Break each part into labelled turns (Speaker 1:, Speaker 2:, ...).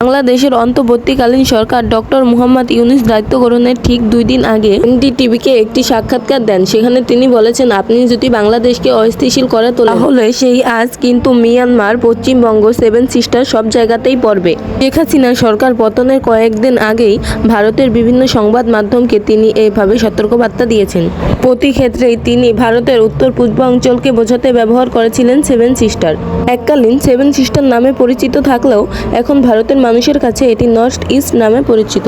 Speaker 1: বাংলাদেশের অন্তর্বর্তীকালীন সরকার ডক্টর মুহাম্মদ ইউনুস দায়িত্ব গ্রহণের ঠিক দুই দিন আগে এনডিটিভিকে একটি সাক্ষাৎকার দেন। সেখানে তিনি বলেছেন, আপনি যদি বাংলাদেশকে অস্থিতিশীল করে তোলা হলে সেই আজ কিন্তু মিয়ানমার, পশ্চিমবঙ্গ, সেভেন সিস্টার সব জায়গাতেই পড়বে। শেখ হাসিনা সরকার পতনের কয়েকদিন আগেই ভারতের বিভিন্ন সংবাদ মাধ্যমকে তিনি এভাবে সতর্কবার্তা দিয়েছেন। প্রতি ক্ষেত্রেই তিনি ভারতের উত্তর পূর্বাঞ্চলকে বোঝাতে ব্যবহার করেছিলেন সেভেন সিস্টার। এককালীন সেভেন সিস্টার নামে পরিচিত থাকলেও এখন ভারতের মানুষের কাছে এটি নর্থ ইস্ট নামে পরিচিত।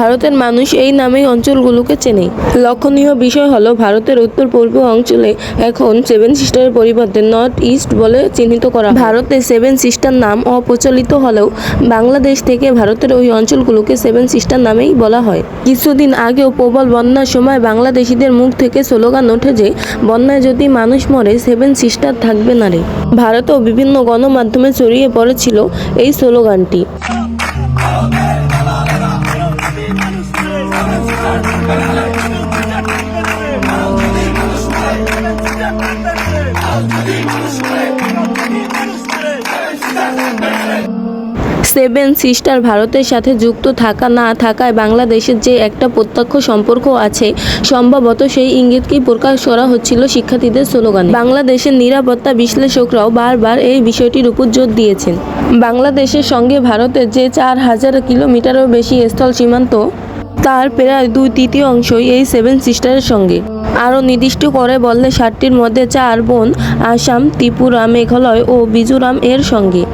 Speaker 1: ভারতের মানুষ এই নামেই অঞ্চলগুলোকে চেনে। লক্ষণীয় বিষয় হলো ভারতের উত্তর পূর্ব অঞ্চলে এখন সেভেন সিস্টারের পরিবর্তে নর্থ ইস্ট বলে চিহ্নিত করা ভারতে সেভেন সিস্টার নাম অপ্রচলিত হলেও বাংলাদেশ থেকে ভারতের ওই অঞ্চলগুলোকে সেভেন সিস্টার নামেই বলা হয়। কিছুদিন আগেও প্রবল বন্যার সময় বাংলাদেশিদের মুখ থেকে স্লোগান ওঠে যে, বন্যায় যদি মানুষ মরে, সেভেন সিস্টার থাকবে না রে। ভারতেও বিভিন্ন গণমাধ্যমে ছড়িয়ে পড়েছিল এই স্লোগানটি। সেভেন সিস্টার ভারতের সাথে যুক্ত থাকা না থাকায় বাংলাদেশের যে একটা প্রত্যক্ষ সম্পর্ক আছে, সম্ভবত সেই ইঙ্গিতকেই প্রকাশ করা হচ্ছিল শিক্ষার্থীদের স্লোগানে। বাংলাদেশের নিরাপত্তা বিশ্লেষকরাও বারবার এই বিষয়টির উপর জোর দিয়েছেন। বাংলাদেশের সঙ্গে ভারতের যে চার হাজার কিলোমিটারও বেশি স্থল সীমান্ত, তার প্রায় দুই তৃতীয় অংশই এই সেভেন সিস্টারের সঙ্গে। আরও নির্দিষ্ট করে বললে সাতটির মধ্যে চার বোন, আসাম, ত্রিপুরা, মেঘালয় ও মিজোরাম এর সঙ্গে।